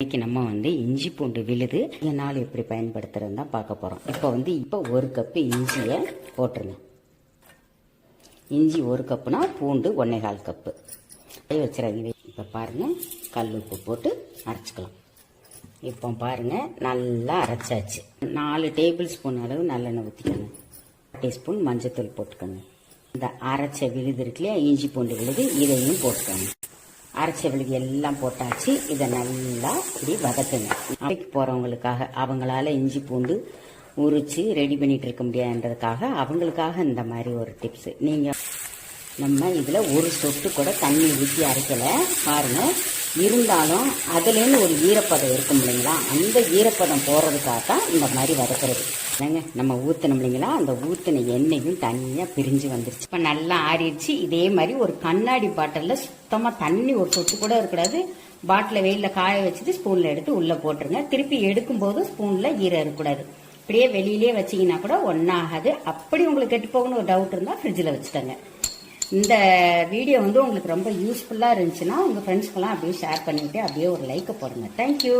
இன்னைக்கு நம்ம வந்து இஞ்சி பூண்டு விழுது நாள் எப்படி பயன்படுத்துகிறது தான் பார்க்க போகிறோம் இப்போ வந்து இப்போ ஒரு கப்பு இஞ்சியை போட்டுருங்க. இஞ்சி ஒரு கப்புனா பூண்டு ஒன்றே கால் கப்பு. அப்படியே வச்சிடாதீங்க இப்போ பாருங்கள் கல் உப்பு போட்டு அரைச்சிக்கலாம். இப்போ பாருங்கள் நல்லா அரைச்சாச்சு. நாலு டேபிள் ஸ்பூன் அளவு நல்லெண்ணெய் ஊற்றிக்கோங்க டீஸ்பூன் மஞ்சத்தூள் போட்டுக்கோங்க. இந்த அரைச்ச விழுது இருக்கு இல்லையா இஞ்சி பூண்டு விழுது இதையும் போட்டுக்கோங்க. அரைச்ச விழுதி எல்லாம் போட்டாச்சு. இதை நல்லா இப்படி வதக்குங்க. அரைக்கு போகிறவங்களுக்காக அவங்களால இஞ்சி பூண்டு உரிச்சு ரெடி பண்ணிட்டு இருக்க முடியாதுன்றதுக்காக அவங்களுக்காக இந்த மாதிரி ஒரு டிப்ஸ் நீங்கள் நம்ம இதில் ஒரு சொட்டு கூட தண்ணி ஊற்றி அரைக்கல. பாருங்க. இருந்தாலும் அதுலேருந்து ஒரு ஈரப்பதம் இருக்கும் இல்லைங்களா? அந்த ஈரப்பதம் போகிறதுக்காக தான் இந்த மாதிரி வதக்கிறது. என்னங்க? நம்ம ஊற்றணும் இல்லைங்களா? அந்த ஊற்றின எண்ணெயும் தனியாக பிரிஞ்சு வந்துருச்சு. இப்போ நல்லா ஆறிடுச்சு. இதே மாதிரி ஒரு கண்ணாடி பாட்டிலில் சுத்தமாக தண்ணி ஒரு சொட்டு கூட இருக்கக்கூடாது. பாட்டிலை வெயிலில் காய வச்சுட்டு ஸ்பூனில் எடுத்து உள்ளே போட்டுருங்க. திருப்பி எடுக்கும்போது ஸ்பூனில் ஈரம் இருக்கக்கூடாது. இப்படியே வெளியிலே வச்சீங்கன்னா கூட ஒன்றாகாது அப்படி உங்களுக்கு கெட்டு போகணும்னு ஒரு டவுட் இருந்தால் ஃப்ரிட்ஜில் வச்சுட்டேங்க இந்த வீடியோ வந்து உங்களுக்கு ரொம்ப யூஸ்ஃபுல்லாக இருந்துச்சுன்னா உங்கள் ஃப்ரெண்ட்ஸ்க்கெல்லாம் அப்படியே ஷேர் பண்ணிவிட்டு அப்படியே ஒரு லைக்கை போடுங்க. தேங்க்யூ